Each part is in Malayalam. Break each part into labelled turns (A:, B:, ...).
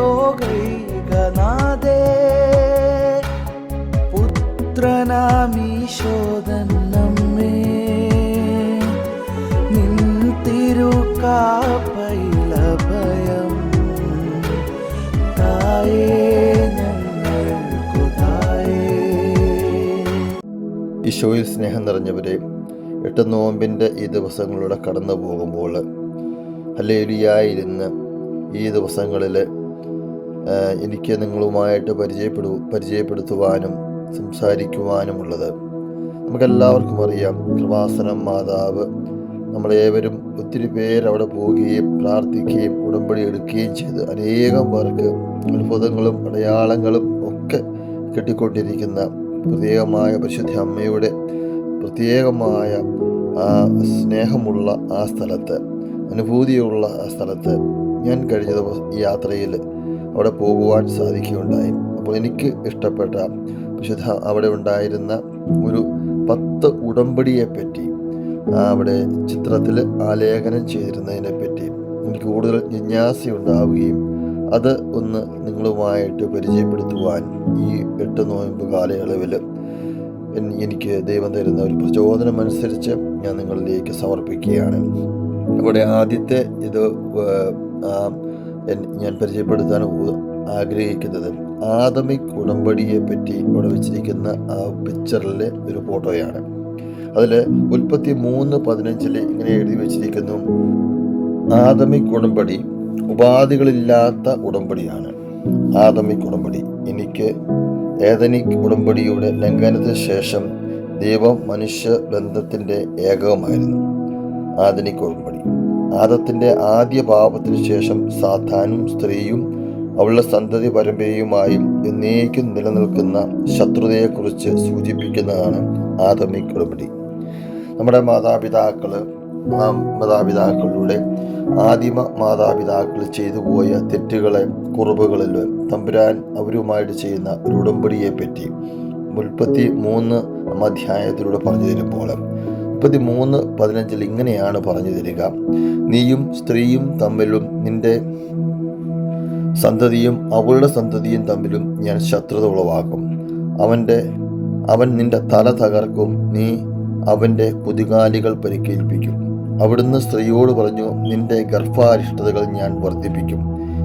A: ലോകൈകനാഥേ. പുത്രനാമീശോദൻ നമ്മേ തായേ
B: ഈശോയിൽ സ്നേഹം നിറഞ്ഞവരെ എട്ട് നോമ്പിന്റെ ഈ ദിവസങ്ങളിലൂടെ കടന്നു പോകുമ്പോൾ അല്ലേലിയായിരുന്ന ഈ ദിവസങ്ങളിൽ എനിക്ക് നിങ്ങളുമായിട്ട് പരിചയപ്പെടു പരിചയപ്പെടുത്തുവാനും സംസാരിക്കുവാനുമുള്ളത് നമുക്കെല്ലാവർക്കും അറിയാം കൃപാസനം മാതാവ് നമ്മളേവരും ഒത്തിരി പേര് അവിടെ പോവുകയും പ്രാർത്ഥിക്കുകയും ഉടമ്പടി എടുക്കുകയും ചെയ്ത് അനേകം പേർക്ക് അത്ഭുതങ്ങളും അടയാളങ്ങളും ഒക്കെ കിട്ടിക്കൊണ്ടിരിക്കുന്ന പ്രത്യേകമായ പരിശുദ്ധ അമ്മയുടെ പ്രത്യേകമായ സ്നേഹമുള്ള ആ സ്ഥലത്ത് അനുഭൂതിയുള്ള ആ സ്ഥലത്ത് ഞാൻ കഴിഞ്ഞ ദിവസം യാത്രയിൽ അവിടെ പോകുവാൻ സാധിക്കുകയുണ്ടായി. അപ്പോൾ എനിക്ക് ഇഷ്ടപ്പെട്ട വിശുദ്ധ അവിടെ ഉണ്ടായിരുന്ന ഒരു പത്ത് ഉടമ്പടിയെ പറ്റി അവിടെ ചിത്രത്തിൽ ആലേഖനം ചെയ്തിരുന്നതിനെ പറ്റി എനിക്ക് കൂടുതൽ ജിജ്ഞാസ ഉണ്ടാവുകയും അത് ഒന്ന് നിങ്ങളുമായിട്ട് പരിചയപ്പെടുത്തുവാൻ ഈ എട്ട് നോയമ്പ് കാലയളവിൽ എനിക്ക് ദൈവം തരുന്ന ഒരു പ്രചോദനം അനുസരിച്ച് ഞാൻ നിങ്ങളിലേക്ക് സമർപ്പിക്കുകയാണ്. ഇവിടെ ആദ്യത്തെ ഇത് ഞാൻ പരിചയപ്പെടുത്താൻ ആഗ്രഹിക്കുന്നത്. ആദമിക് ഉടമ്പടിയെ പറ്റി ഇവിടെ വെച്ചിരിക്കുന്ന ആ പിക്ചറിലെ ഒരു ഫോട്ടോയാണ് അതിൽ ഉൽപ്പത്തി മൂന്ന് പതിനഞ്ചിൽ ഇങ്ങനെ എഴുതി വെച്ചിരിക്കുന്നു. ആദമിക് ഉടമ്പടി ഉപാധികളില്ലാത്ത ഉടമ്പടിയാണ്. ആദമിക് ഉടമ്പടി. എനിക്ക് ഏതനിക് ഉടമ്പടിയുടെ ലംഘനത്തിന് ശേഷം ദൈവം മനുഷ്യ ബന്ധത്തിന്റെ ഏകവുമായിരുന്നു. ആധുനിക ഉടമ്പടി. ആദത്തിന്റെ ആദ്യ പാപത്തിന് ശേഷം സാത്താനും സ്ത്രീയും അവളുടെ സന്തതി പരമ്പരയുമായും എന്നേക്കും നിലനിൽക്കുന്ന ശത്രുതയെക്കുറിച്ച് സൂചിപ്പിക്കുന്നതാണ് ആദമിക് ഉടമ്പടി നമ്മുടെ മാതാപിതാക്കൾ മാതാപിതാക്കളുടെ ആദിമ മാതാപിതാക്കൾ ചെയ്തു പോയ തെറ്റുകളെ കുറവുകളിൽ തമ്പുരാൻ അവരുമായിട്ട് ചെയ്യുന്ന ഒരു ഉടമ്പടിയെ പറ്റി മുപ്പത്തി മൂന്ന് അധ്യായത്തിലൂടെ പറഞ്ഞു തരുമ്പോൾ മുപ്പത്തി മൂന്ന് പതിനഞ്ചിൽ ഇങ്ങനെയാണ് പറഞ്ഞു തരിക. നീയും സ്ത്രീയും തമ്മിലും നിന്റെ സന്തതിയും അവളുടെ സന്തതിയും തമ്മിലും ഞാൻ ശത്രുത ഉളവാക്കും അവന്റെ അവൻ നിന്റെ തല തകർക്കും നീ അവന്റെ കുതികാലികൾ പരിക്കേൽപ്പിക്കും. അവിടുന്ന് സ്ത്രീയോട് പറഞ്ഞു നിന്റെ ഗർഭാരിഷ്ടതകൾ ഞാൻ വർദ്ധിപ്പിക്കും.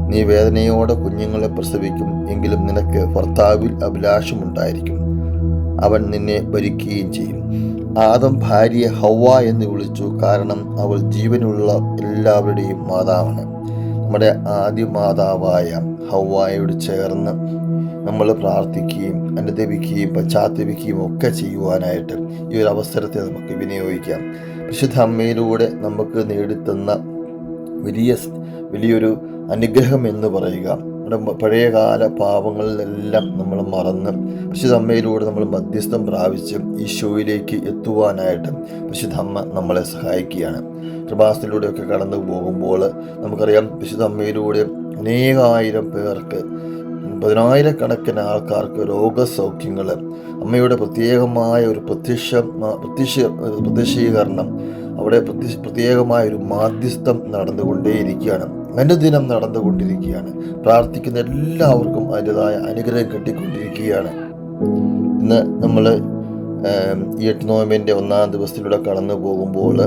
B: നീ വേദനയോടെ കുഞ്ഞുങ്ങളെ പ്രസവിക്കും എങ്കിലും നിനക്ക് ഭർത്താവിൽ അഭിലാഷമുണ്ടായിരിക്കും. അവൻ നിന്നെ ഭരിക്കുകയും ചെയ്യും. ആദം ഭാര്യയെ ഹവ എന്ന് വിളിച്ചു. കാരണം അവൾ ജീവനുള്ള എല്ലാവരുടെയും മാതാവാണ്. നമ്മുടെ ആദ്യ മാതാവായ ഹവായോട് ചേർന്ന് നമ്മൾ പ്രാർത്ഥിക്കുകയും അനുദപിക്കുകയും പശ്ചാത്തപിക്കുകയും ഒക്കെ ചെയ്യുവാനായിട്ട് ഈ ഒരു അവസരത്തെ നമുക്ക് വിനിയോഗിക്കാം. വിശുദ്ധ അമ്മയിലൂടെ നമുക്ക് നേടിത്തന്ന വലിയ വലിയൊരു അനുഗ്രഹം എന്ന് പറയുക നമ്മുടെ പഴയകാല പാപങ്ങളിലെല്ലാം നമ്മൾ മറന്ന് വിശുദ്ധ അമ്മയിലൂടെ നമ്മൾ മധ്യസ്ഥം പ്രാപിച്ച് ഈശോയിലേക്ക് എത്തുവാനായിട്ട് വിശുദ്ധ അമ്മ നമ്മളെ സഹായിക്കുകയാണ്. കൃപാസത്തിലൂടെയൊക്കെ കടന്നു പോകുമ്പോൾ നമുക്കറിയാം വിശുദ്ധ അമ്മയിലൂടെ അനേകായിരം പേർക്ക് പതിനായിരക്കണക്കിന് ആൾക്കാർക്ക് രോഗസൗഖ്യങ്ങൾ അമ്മയുടെ പ്രത്യേകമായ ഒരു പ്രത്യക്ഷ പ്രത്യക്ഷ പ്രത്യക്ഷീകരണം അവിടെ പ്രത്യ- പ്രത്യേകമായ ഒരു മാധ്യസ്ഥം നടന്നുകൊണ്ടേയിരിക്കുകയാണ്. അനുദിനം നടന്നുകൊണ്ടിരിക്കുകയാണ്. പ്രാർത്ഥിക്കുന്ന എല്ലാവർക്കും അതിന്റെതായ അനുഗ്രഹം കിട്ടിക്കൊണ്ടിരിക്കുകയാണ്. ഇന്ന് നമ്മൾ ഈ എട്ട് നോയമ്പിന്റെ ഒന്നാം ദിവസത്തിലൂടെ കടന്നു പോകുമ്പോൾ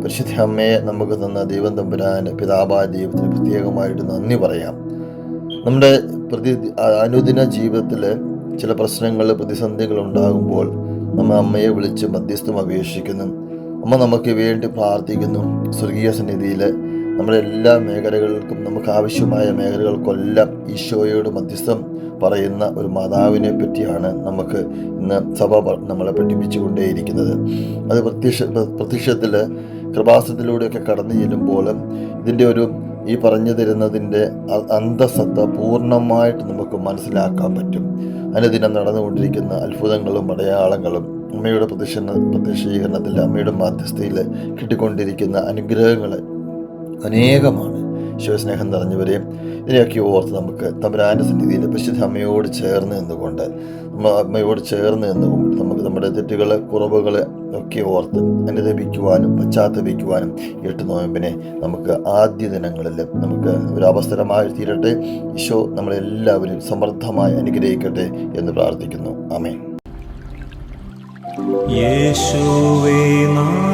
B: പരിശുദ്ധ അമ്മയെ നമുക്ക് തന്ന ദൈവം തമ്പുരാന്റെ പിതാവായ ദൈവത്തിന് പ്രത്യേകമായിട്ട് നന്ദി പറയാം. നമ്മുടെ പ്രതി അനുദിന ജീവിതത്തിൽ ചില പ്രശ്നങ്ങൾ പ്രതിസന്ധികൾ ഉണ്ടാകുമ്പോൾ നമ്മൾ അമ്മയെ വിളിച്ച് മധ്യസ്ഥം അപേക്ഷിക്കുന്നു. അമ്മ നമുക്ക് വേണ്ടി പ്രാർത്ഥിക്കുന്നു. സ്വർഗീയ സന്നിധിയിൽ നമ്മുടെ എല്ലാ മേഖലകൾക്കും നമുക്ക് ആവശ്യമായ മേഖലകൾക്കെല്ലാം ഈശോയോട് മധ്യസ്ഥം പറയുന്ന ഒരു മാതാവിനെ പറ്റിയാണ് നമുക്ക് ഇന്ന് സഭ നമ്മളെ പഠിപ്പിച്ചുകൊണ്ടേയിരിക്കുന്നത്. അത് പ്രത്യക്ഷ പ്രത്യക്ഷത്തിൽ കൃപാസത്തിലൂടെയൊക്കെ കടന്നു ചെല്ലുമ്പോൾ ഇതിന്റെ ഒരു ഈ പറഞ്ഞു തരുന്നതിന്റെ അന്തസത്ത പൂർണമായിട്ട് നമുക്ക് മനസ്സിലാക്കാൻ പറ്റും. അനുദിനം നടന്നുകൊണ്ടിരിക്കുന്ന അത്ഭുതങ്ങളും അടയാളങ്ങളും അമ്മയുടെ പ്രത്യക്ഷ പ്രത്യക്ഷീകരണത്തിൽ അമ്മയുടെ മാധ്യസ്ഥയിൽ കിട്ടിക്കൊണ്ടിരിക്കുന്ന അനുഗ്രഹങ്ങൾ അനേകമാണ്. ശിവസ്നേഹം നിറഞ്ഞവരെയും ഇതിനെയൊക്കെ ഓർത്ത് നമുക്ക് തമ്പുരാന്റെ സന്നിധിയിൽ പരിശുദ്ധ അമ്മയോട് ചേർന്ന് നിന്നുകൊണ്ട് അമ്മയോട് ചേർന്ന് നിന്നുകൊണ്ട് നമുക്ക് നമ്മുടെ തെറ്റുകൾ കുറവുകൾ ഒക്കെ ഓർത്ത് അനുദപിക്കുവാനും പശ്ചാത്തപിക്കുവാനും എട്ട് നോയമ്പിനെ നമുക്ക് ആദ്യ ദിനങ്ങളിൽ നമുക്ക് ഒരു അവസരമായി തീരട്ടെ. ഈശോ നമ്മളെല്ലാവരും സമൃദ്ധമായി അനുഗ്രഹിക്കട്ടെ എന്ന് പ്രാർത്ഥിക്കുന്നു. ആമേൻ.
C: യേശുവേ നാഥ